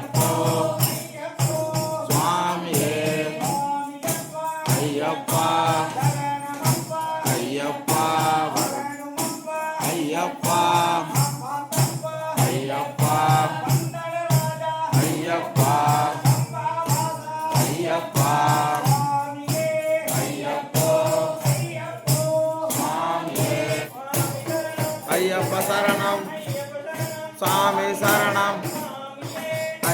ஐயப்போ சரணம் ஐயப்பா ஐயப்பா